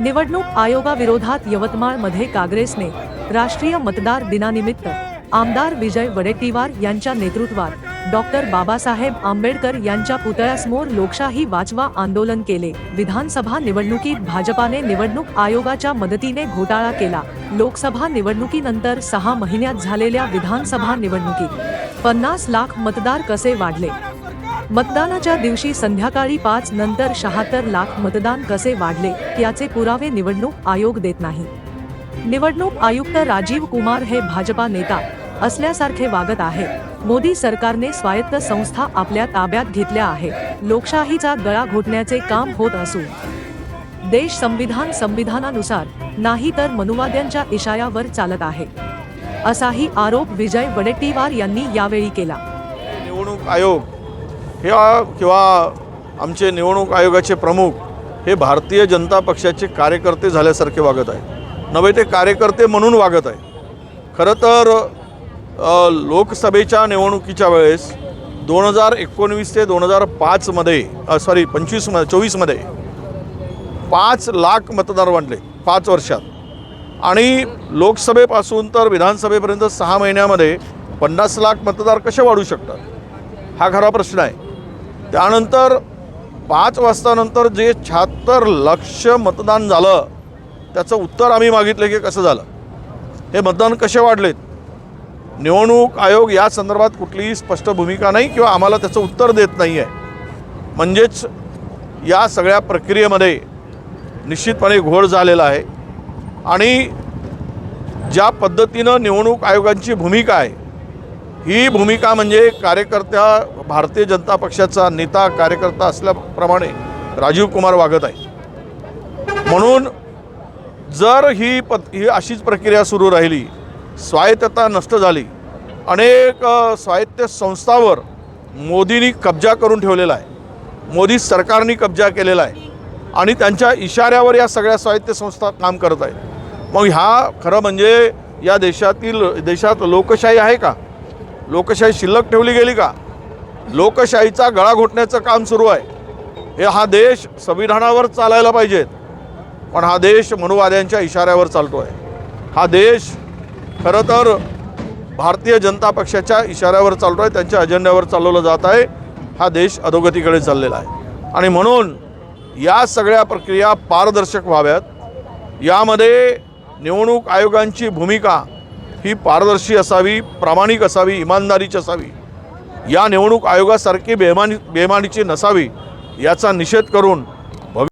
निवडणूक आयोगाविरोधात यवतमाळमध्ये काँग्रेसने राष्ट्रीय मतदार दिनानिमित्त आमदार विजय वडेट्टीवार यांच्या नेतृत्वात डॉक्टर बाबासाहेब आंबेडकर यांच्या पुतळ्यासमोर लोकशाही वाचवा आंदोलन केले. विधानसभा निवडणुकीत भाजपाने निवडणूक आयोगाच्या मदतीने घोटाळा केला. लोकसभा निवडणुकीनंतर सहा महिन्यात झालेल्या विधानसभा निवडणुकीत पन्नास लाख मतदार कसे वाढले? मतदानाच्या दिवशी संध्याकाळी पाच नंतर शहात्तर लाख मतदान कसे वाढले याचे पुरावे निवडणूक आयोग देत नाही. निवडणूक आयुक्त राजीव कुमार हे भाजपा नेता असल्यासारखे वागत आहे. मोदी सरकारने स्वायत्त संस्था आपल्या ताब्यात घेतल्या आहे. लोकशाहीचा गळा घोटण्याचे काम होत असून. देश संविधान संविधानानुसार नाही तर मनुवाद्यांच्या इशायावर चालत आहे. असाही आरोप विजय वडेट्टीवार यांनी यावेळी केला. निवडणूक आयोग ह्या किंवा आमचे निवडणूक आयोगाचे प्रमुख हे भारतीय जनता पक्षाचे कार्यकर्ते झाल्यासारखे वागत आहे नव्हे ते कार्यकर्ते म्हणून वागत आहे खरं तर लोकसभेच्या निवडणुकीच्या वेळेस दोन हजार एकोणवीस ते दोन हजार पाचमध्ये सॉरी पंचवीसमध्ये चोवीसमध्ये पाच लाख मतदार वाढले पाच वर्षात. आणि लोकसभेपासून तर विधानसभेपर्यंत सहा महिन्यामध्ये पन्नास लाख मतदार कसे वाढू शकतात? हा खरा प्रश्न आहे. त्यानंतर पाच वाजतानंतर जे शहात्तर लक्ष मतदान झालं त्याचं उत्तर आम्ही मागितलं की कसं झालं? हे मतदान कसे वाढलेत? निवडणूक आयोग या संदर्भात कुठलीही स्पष्ट भूमिका नाही किंवा आम्हाला त्याचं उत्तर देत नाही आहे म्हणजेच या सगळ्या प्रक्रियेमध्ये निश्चितपणे घोळ झालेला आहे. आणि ज्या पद्धतीनं निवडणूक आयोगांची भूमिका आहे ही भूमिका म्हणजे कार्यकर्त्या भारतीय जनता पक्षाचा नेता कार्यकर्ता असल्याप्रमाणे राजीव कुमार वागत आहे म्हणून जर ही पद ही अशीच प्रक्रिया सुरू राहिली स्वायत्तता नष्ट झाली अनेक स्वायत्त संस्थावर मोदींनी कब्जा करून ठेवलेला आहे मोदी सरकारने कब्जा केलेला आहे आणि त्यांच्या इशाऱ्यावर या सगळ्या स्वायत्त संस्था काम करत आहेत. मग ह्या खरं म्हणजे या देशातील देशात लोकशाही आहे का? लोकशाही शिल्लक ठेवली गेली का? लोकशाहीचा गळा घोटण्याचं काम सुरू आहे. हे हा देश संविधानावर चालायला पाहिजेत. पण हा देश मनुवाद्यांच्या इशाऱ्यावर चालतो आहे हा देश खरं तर भारतीय जनता पक्षाच्या इशाऱ्यावर चालतो आहे त्यांच्या अजेंड्यावर चालवलं जात आहे. हा देश अधोगतीकडे चाललेला आहे. आणि म्हणून या सगळ्या प्रक्रिया पारदर्शक व्हाव्यात. यामध्ये निवडणूक आयोगांची भूमिका ही पारदर्शी असावी प्रामाणिक असावी इमानदारीची असावी. या निवडणूक आयोगासारखी बेमानी बेमानीची नसावी याचा निषेध करून